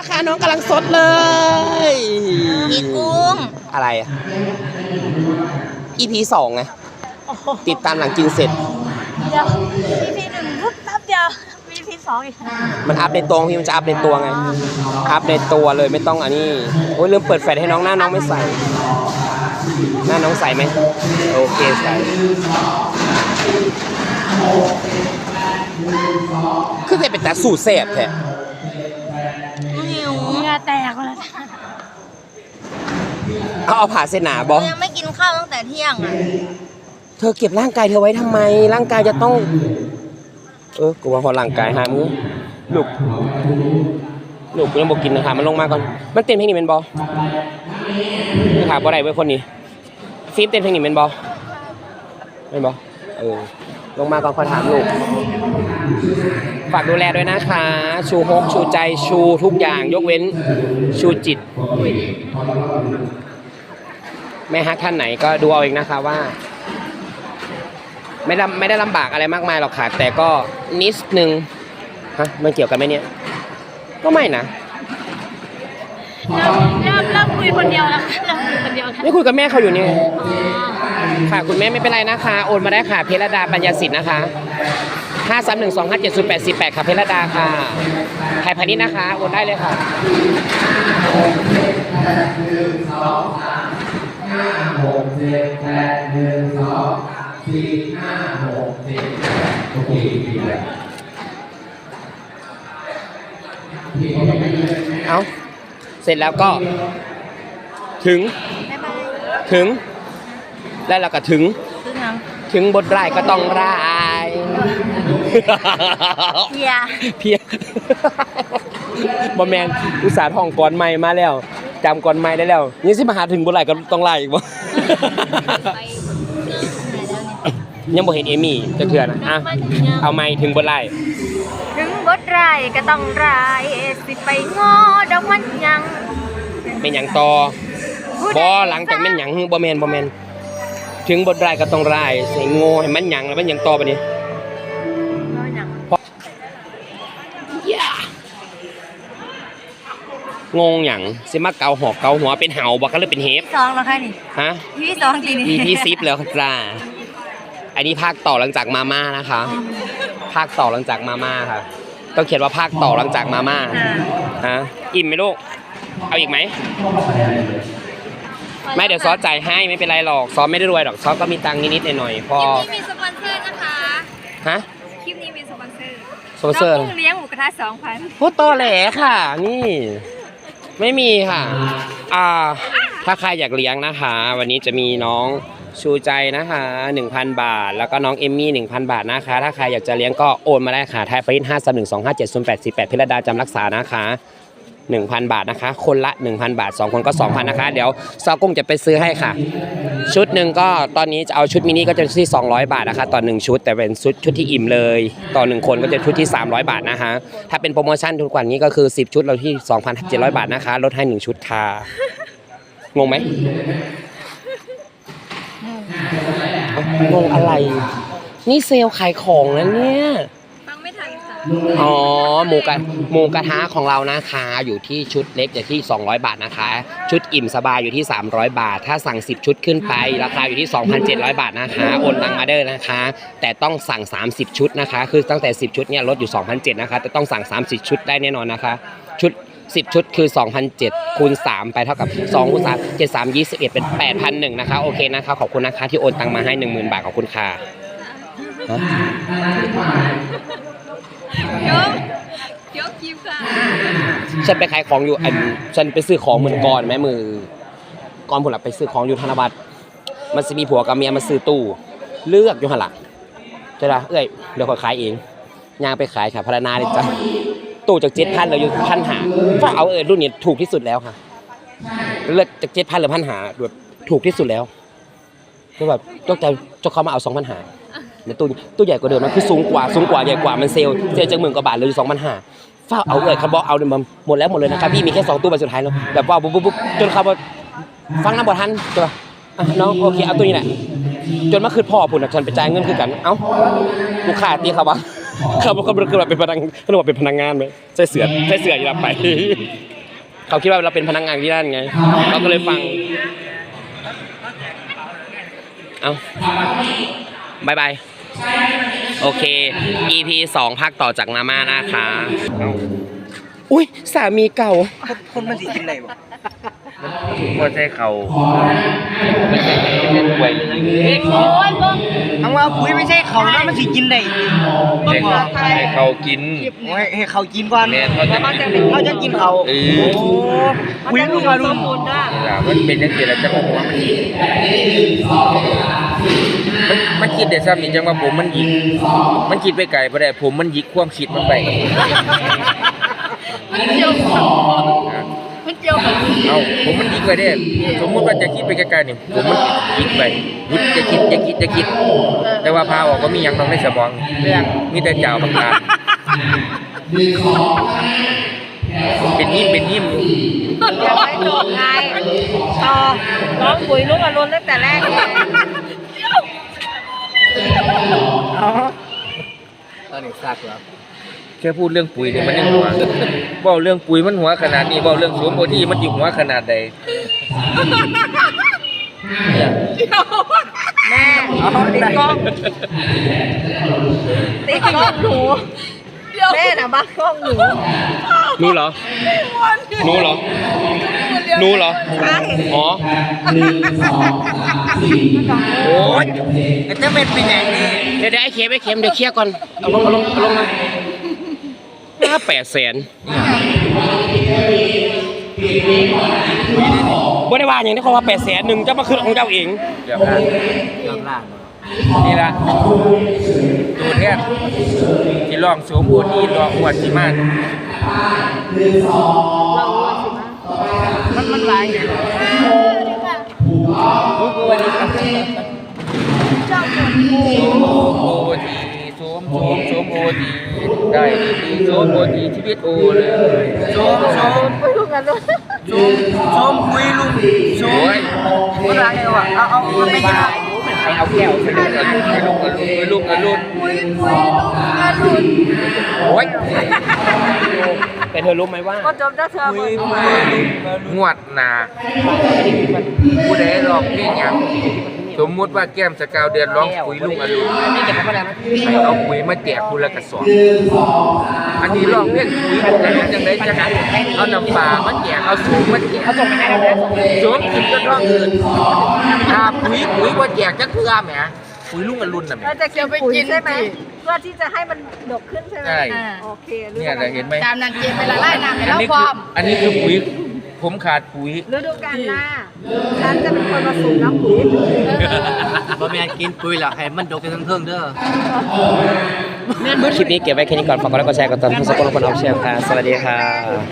นะคะน้องกำลังสดเลยพี่กุ้ง อะไร EP สองไงติดตามหลังกินเสร็จ เดี๋ยวพี่พีหนึ่งปุ๊บแป๊บเดียวพี่พีสองอีกมันอัพในตัวพี่มันจะอัพในตัวไงอัพในตัวเลยไม่ต้องอันนี้โอ้ยลืมเปิดแฟลชให้น้องหน้าน้องไม่ใส่ หน้าน้องใส่ไหมโอเคใส่คือจะเป็นแต่สูตรเสพแท้หิวเหงื่อ แตกแล้วเอาเอาผ่าเส้นหนาบอยังไม่กินข้าวตั้งแต่เที่ยงอะเธอเก็บร่างกายเธอไว้ทำไม ร่างกายจะต้อง เออกูว่าพอร่างกายหามือลูกลูกกูยังบอกกินนะคะมันลงมาก่อน มันเต้นเพลงนี้เป็นบอไม่ถามบ่ได้เว้ยคนนี้ฟิล์มเต้นเพลงนี้เป็นบอเป็นบอเออลงมาก่อนขอถามลูก ฝากดูแลด้วยนะคะ ชูฮกชูใจชูทุกอย่างยกเว้นชูจิต แม่ฮักท่านไหนก็ดูเอาเองนะคะว่า ไม่ได้ไม่ได้ลำบากอะไรมากมายหรอกค่ะ แต่ก็นิดนึงฮะมันเกี่ยวกันไหมเนี่ย ก็ไม่นะเริ่มเริ่มเริ่มคุยคนเดียวแล้วค่ะเริ่มคุยคนเดียวค่ะไม่คุยกับแม่เขาอยู่นี่ค่ะ คุณแม่ไม่เป็นไรนะคะ โอนมาได้ค่ะ เพรดาปัญญาสิทธิ์นะคะ ห้าสามหนึ่งสองห้าเจ็ดศูนย์แปดสี่แปดค่ะเพรดาค่ะไทยพาณิชย์นะคะ โอนได้เลยค่ะหกเจ็ดแปดหนึ่งสองสี่ห้าหกเจ็ดแปดโอเคดีเลยเอาเสร็จแล้วก็ ถึงบ๊ายบายถึง แล้วเราก็ถึงคือยังถึงบทร้ายก็ต้องร้าย เฮียเพียบอแมนอุตสาห์ท่องก่อนใหม่มาแล้วจำก่อนใหม่ได้แล้วยังสิมาหาถึงบทร้ายก็ต้องไล่อีกบ่ยังบ่เห็นเอมี่จะเถื่อนะอะเอาไม่ถึงบทร้ายถึงบทร้ายก็ต้องร้ายสิไปง้อดอกมันยังเป็นหยังต่อบ่หลังจากแม่นหยังบ่แม่นบ่แม่นถึงบทร้ายก็ต้องร้ายใส่โง่ให้มันหยังแล้วมันหยังต่อไปนี้ งงหยังสิมาเกาหอกเกาหัวเป็นเห่าบ่ก็เลยเป็นเฮฟสองแล้วค่ะนี่ฮะพี่สองทีนี่มีพี่ซิปแล้วครับจ้าอันนี้ภาคต่อหลังจากมาม่านะคะ ภาคต่อหลังจากมาม่าค่ะต้องเขียนว่าภาคต่อหลังจากมาม่าอ่าฮะอิ่มไหมลูกเอาอีกไหมไม่เดี๋ยวซอสจ่ายให้ไม่เป็นไรหรอกซอสไม่ได้รวยหรอกซอสก็มีตังค์นิดๆหน่อยๆพอคลิปนี้มีสปอนเซอร์นะคะฮะคลิปนี้มีสปอนเซอร์สปอนเซอร์น้องกุ้งเลี้ยงหมูกระทะสองพันพูดโตอแหลค่ะ นี่ ไม่มีค่ะ อ่า ถ้าใครอยากเลี้ยงนะคะ วันนี้จะมีน้องชูใจนะคะ 1,000 บาท แล้วก็น้องเอมมี่1,000 บาทนะคะ ถ้าใครอยากจะเลี้ยงก็โอนมาได้ค่ะไทยฟรีห้าสามหนึ่งสองห้าเจ็ดศูนย์แปดสี่แปดพิรดาจำรักษานะคะ1,000 บาทนะคะ คนละ 1,000 บาท 2 คนก็ 2,000 นะคะ เดี๋ยวซอกุ้งจะไปซื้อให้ค่ะ ชุดหนึ่งก็ตอนนี้จะเอาชุดมินิก็จะที่ 200 บาทนะคะต่อหนึ่งชุด แต่เป็นชุดชุดที่อิ่มเลย ต่อหนึ่งคนก็จะชุดที่ 300 บาทนะคะถ้าเป็นโปรโมชั่นทุกว่านี้ก็คือ 10 ชุดเราที่ 2,700 บาทนะคะลดให้ 1 ชุดค่ะงงไหมงงอะไร นี่เซลล์ขายของนะเนี่ย อ๋อหมูกระหมูกระทะของเรานะคะอยู่ที่ชุดเล็กอยู่ที่ 200 บาทนะคะ ชุดอิ่มสบายอยู่ที่ 300 บาท ถ้าสั่ง 10 ชุดขึ้นไป ราคาอยู่ที่ 2,700 บาทนะคะโอนตังมาเด้อนะคะ แต่ต้องสั่ง 30 ชุดนะคะ คือตั้งแต่ 10 ชุดเนี่ยลดอยู่ 2,700นะคะแต่ต้องสั่ง 30 ชุดได้แน่นอนนะคะ ชุด 10 ชุดคือ 2,007คูณ3ไปเท่ากับ2คูณ3 7 3 21 เป็น 8,001นะคะโอเคนะคะขอบคุณนะคะที่โอนตังมาให้ 10,000 บาทขอบคุณค่ะฮะ ยกยกคลิปค่ะฉันไปขายของอยู่อันฉันไปซื้อของเหมือนก่อนแม่มือก่อนผมหลับไปซื้อของอยู่ธนบัตรมันจะมีผัวกับเมียมาซื้อตู้ เลือกอยู่หันหลังใช่ปะเอ้ยเดี๋ยวขอขายเองย่างไปขายค่ะพารนาเลยจ้ะตู้จากเจ็ดพันเราอยู่พันหาถ้าเอาเออรุ่นนี้ถูกที่สุดแล้วค่ะเลือกจากเจ็ดพันหรือพันหาแบบถูกที่สุดแล้วก็แบบต้องใจจ้าเขามาเอาสองพันหา ในตู้ตู้ใหญ่กว่าเดิมนะคือสูงกว่าสูงกว่าใหญ่กว่ามันเซลล์เซลล์จากหมื่นกว่าบาทเลยอยู่สองพันห้าฝ้าเอาเลยเขาบอกเอาเนี่ยมันหมดแล้วหมดเลยนะครับพี่มีแค่สองตู้ใบสุดท้ายแล้วแบบว่าปุ๊บปุ๊บปุ๊บจนเขาบอกฟังน้ำบอทันใช่ปะอะน้องโอเคเอาตัวนี้แหละจนมาคืนพ่อพุ่นอะฉันไปจ่ายเงินคือกันเอ้าลูกค้าตีเขาบ้างเขาบอกเขาเป็นเขาเป็นพนักเขาบอกเป็นพนักงานไหมใส่เสือใส่เสืออยู่รับไป เขาคิดว่าเราเป็นพนักงานที่นั่นไงเราก็เลยฟังเอาบายบาย โอเค EP สองภาคต่อจากมาม่านะคะ อุ้ยสามีเก่า คนมันสิกินได้บ่ว่าใช่เขาเป็นป่วยเลยทั้งว่าปุ๋ยไม่ใช่เขานะมันสิกินได้ต้นพอให้เขากินโอ้ยให้เขากินก่อนแม่เขาจะเขาจะกินเขาเอโอ้อปุ๋ยลูกมารุ่นนี่ล่ะมันเป็นยังไงล่ะจะบอกว่ามันมันมันคิดได้ซ้ำนี่จังว่าผมมันหยิกมันคิดไปไกลบ่ได้ผมมันหยิกความคิดมันไปมันเจียว มันเจียวแบบเอ้าผมมันหยิกไปได้สมมุติว่าจะคิดไปไกลๆนี่ผมมันหยิกไปหยุดจะคิดจะคิดจะคิด แต่ว่าพาออกก็มีหยังน้องในสมองเรื่องมีแต่เจ้าบางการเป็นนิ่มเป็นนิ่มยังไม่จบไงต่อร้องปุ๋ยลูกอรุณตั้งแต่แรกเลยตอนนี้ซักแล้ว แค่พูดเรื่องปุ๋ยนี่มันยังหัวเบ้าเรื่องปุ๋ยมันหัวขนาดนี้เบ้าเรื่องสวมโบที่มันอยู่หัวขนาดใดแม่ติดกล้องติดกล้องหนูแม่น่ะบ้ากล้องหนูหนูเหรอหนูเหรอหนูเหรอใช่อ๋อโอ้ยแต่จะเป็นเป็นอย่างนี้เดี๋ยวเดี๋ยวไอ้เค็มไอ้เค็มเดี๋ยวเคลียร์ก่อนเอาลงเอาลงเอาลงมาห้า แปดแสนบ่ได้ว่าอย่างนี้เขาว่าแปดแสนหนึ่งเจ้ามาคืนของเจ้าเองเดี๋ยวนะยอมล่างนี่ละตัวแทนที่ลองสวมโบที่ลองอวดที่มันมันมันไหลโอทีสว มสวมสมโอทีได้ดีสวมโอทีชีวิตโอเลยโซมโซมไปลูกกันลูกโซมโซมปุ๋ยลุงโซโอ้มยมันรักไงวะเอาเอาไม่กินใครเอาแก้วใส่ลูกอรุณให้ลูกอรุณให้ลูกอรุณปุ๋ยปุ๋ยลูกอรุณโอ้ยแต่เธอรู้ไหมว่าก็จบจะเธอหมดยปุ๋ยงวดหนาผู้ใดร้องเพลงหยัง สมมุติว่าแก้มสกาวเดือนร้องปุ๋ยลุงอรุณนี่เก็บเข้าไปแล้วนะให้เอาปุ๋ยมาแจกคุณละกระสอบอันนี้ร้องเพลงปุ๋ยลุงอรุณจังไดจังไดเอาน้ำปลามาแจกเอาสูงมาแจกเขาส่งไปให้เราแล้วสวมกินก็ท้องอื่นถ้าปุ๋ยปุ๋ยว่าแจกจักเทื่อแหมปุ๋ยลุงอรุณน่ะแหมเราจะเก็บปุ๋ยใช่ไหมเพื่อที่จะให้มันดกขึ้นใช่ไหมใช่อ่าโอเคฤดูเนี่ยกาลเราเห็นไหมตามนั้นเก็บไปละลายน้ำไปอันแล้วนี้พคืร้ออมอันนี้คือปุ๋ย ผมขาดปุ๋ย ฤดูกาลหน้าฉันจะเป็นคนมาสูบน้ำปุ๋ยบ่แม่นกินปุ๋ยแล้วให้มันดกกันทั้งเทิงเด้อคลิปนี้เก็บไว้แค่นี้ก่อนฝากกดไลค์กดแชร์กดติดตามทุกคนทุกคนเอาเชียร์ค่ะสวัสดีค่ะ